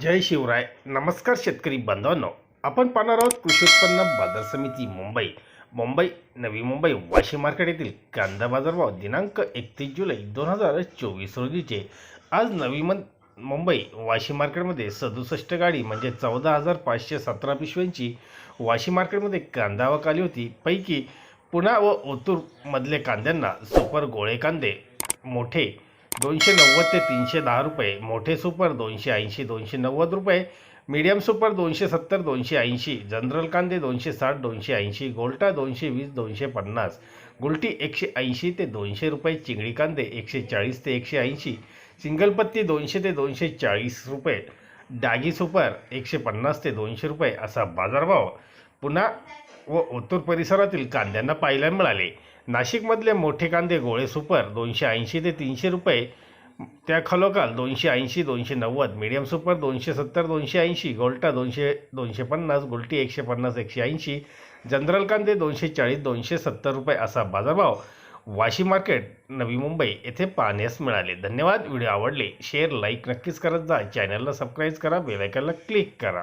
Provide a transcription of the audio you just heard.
जय शिवराय. नमस्कार शेतकरी बांधवांनो. आपण पाहणार आहोत कृषी उत्पन्न बाजार समिती मुंबई. मुंबई नवी मुंबई वाशी मार्केट येथील कांदा बाजारभाव दिनांक एकतीस जुलै दोन हजार चोवीस रोजीचे आज नवी मन मुंबई वाशी मार्केटमध्ये सदुसष्ट गाडी म्हणजे चौदा हजार पाचशे सतरा पिशव्यांची वाशी मार्केटमध्ये कांदा आवक आली होती. पैकी पुणा व ओतूरमधले कांद्यांना सुपर गोळे कांदे मोठे दोनशे नव्वद ते तीनशे दहा रुपये. मोठे सुपर दोनशे ऐंशी दोनशे नव्वद रुपये. मीडियम सुपर दोनशे सत्तर दोनशे ऐंशी. जनरल कांदे दोनशे साठ दोनशे ऐंशी. गोल्टा दोनशे वीस दोनशे पन्नास. गुलटी एकशे ऐंशी ते दोनशे रुपये. चिंगडी कांदे एकशे चाळीस ते एकशे ऐंशी. सिंगल पत्ती दोनशे ते दोनशे चाळीस रुपये. डागी सुपर एकशे पन्नास ते दोनशे रुपये. असा बाजारभाव. पुन्हा व उत्तर परिसरातील कांद्यांना पाहायला मिळाले. नाशिकमधले मोठे कांदे गोळे सुपर दोनशे ऐंशी ते तीनशे रुपये. त्या खालोखाल दोनशे ऐंशी दोनशे नव्वद मीडियम सुपर दोनशे सत्तर दोनशे ऐंशी गोल्टा दोनशे दोनशे पन्नास गोल्टी एकशे पन्नास एकशे ऐंशी जनरल कांदे दोनशे चाळीस दोनशे सत्तर रुपये असा बाजारभाव. वाशी मार्केट नवी मुंबई येथे पाहण्यास मिळाले. धन्यवाद. व्हिडिओ आवडले शेअर लाईक नक्कीच करत जा. चॅनलला सबस्क्राईब करा बेलायकनला क्लिक करा.